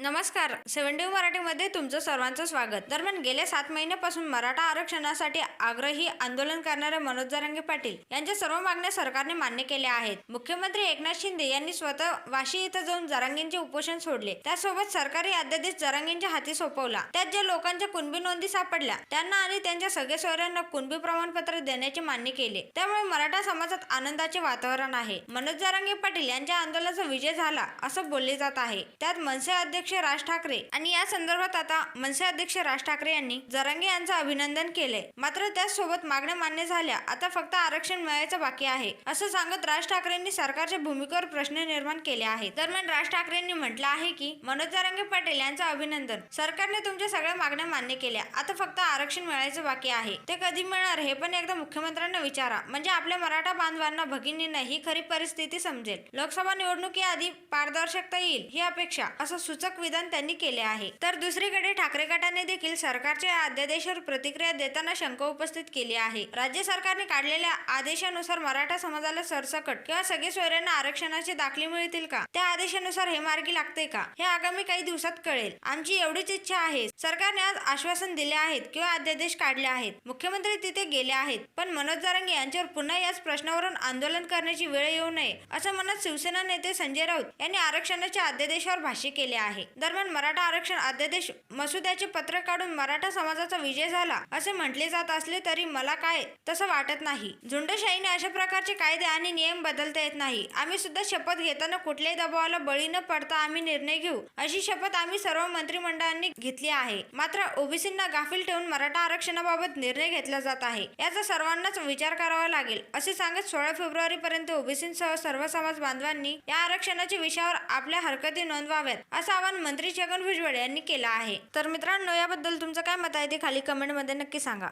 नमस्कार. सेव्हन्टी मराठीमध्ये तुमचं सर्वांचं स्वागत. दरम्यान गेल्या सात महिन्यापासून मराठा आरक्षणासाठी आग्रही आंदोलन करणारे मनोज जरांगे पाटील यांच्या सर्व मागण्या सरकारने मान्य केल्या आहेत. मुख्यमंत्री एकनाथ शिंदे यांनी स्वतः वाशी इथं जाऊन जरांगेंचे उपोषण सोडले. त्यासोबत सरकारी अध्यादेश जरांगेंच्या हाती सोपवला. त्यात ज्या लोकांच्या कुणबी नोंदी सापडल्या त्यांना आणि त्यांच्या सगळे सोयऱ्यांना कुणबी प्रमाणपत्र देण्याचे मान्य केले. त्यामुळे मराठा समाजात आनंदाचे वातावरण आहे. मनोज जरांगे पाटील यांच्या आंदोलनाचा विजय झाला असं बोलले जात आहे. त्यात मनसे अध्यक्ष राज ठाकरे आणि या संदर्भात आता मनसे अध्यक्ष राज ठाकरे यांनी जरांगे यांचं अभिनंदन केले मात्र त्याचसोबत मागण्या मान्य झाल्या. आता फक्त आरक्षण मिळायचं बाकी आहे असं सांगत राज ठाकरेंनी सरकारच्या भूमिकेवर प्रश्न निर्माण केले आहेत. दरम्यान राज ठाकरेंनी म्हटलं आहे की मनोज जरांगे पाटील यांचं अभिनंदन. सरकारने तुमच्या सगळ्या मागण्या मान्य केल्या. आता फक्त आरक्षण मिळायचं बाकी आहे. ते कधी मिळणार हे पण एकदा मुख्यमंत्र्यांना विचारा. म्हणजे आपल्या मराठा बांधवांना भगिनींना ही खरी परिस्थिती समजेल. लोकसभा निवडणुकीआधी पारदर्शकता येईल ही अपेक्षा असं सूचक विधान त्यांनी केले आहे. तर दुसरीकडे ठाकरे गटाने देखील सरकारच्या अध्यादेशावर प्रतिक्रिया देताना शंका उपस्थित केली आहे. राज्य सरकारने काढलेल्या आदेशानुसार मराठा समाजाला सरसकट किंवा सगळे सोयऱ्यांना आरक्षणाचे दाखले मिळतील का? त्या आदेशानुसार हे मार्गी लागते का? हे आगामी काही दिवसात कळेल. आमची एवढीच इच्छा आहे. सरकारने आज आश्वासन दिले आहेत किंवा अध्यादेश काढले आहेत. मुख्यमंत्री तिथे गेले आहेत. पण मनोज जारंगे यांच्यावर पुन्हा याच प्रश्नावरून आंदोलन करण्याची वेळ येऊ नये असं म्हणत शिवसेना नेते संजय राऊत यांनी आरक्षणाच्या अध्यादेशावर भाष्य केले आहे. दरम्यान मराठा आरक्षण अध्यादेश मसुद्याचे पत्र काढून मराठा समाजाचा विजय झाला असे म्हटले जात असले तरी मला काय तसं वाटत नाही. झुंडशाहीने अशा प्रकारचे कायदे आणि नियम बदलता येत नाही. आम्ही सुद्धा शपथ घेताना कुठल्याही दबावाला बळी न पडता आम्ही निर्णय घेऊ अशी शपथ आम्ही सर्व मंत्रिमंडळांनी घेतली आहे. मात्र ओबीसींना गाफील ठेवून मराठा आरक्षणाबाबत निर्णय घेतला जात आहे. याचा सर्वांनाच विचार करावा लागेल असे सांगत सोळा फेब्रुवारी पर्यंत ओबीसींसह सर्व समाज बांधवांनी या आरक्षणाच्या विषयावर आपल्या हरकती नोंदवाव्यात असं आवाहन मंत्री छगन भुजबळ यांनी केलं आहे. तर मित्रांनो याबद्दल तुमचं काय मत आहे ते खाली कमेंटमध्ये नक्की सांगा.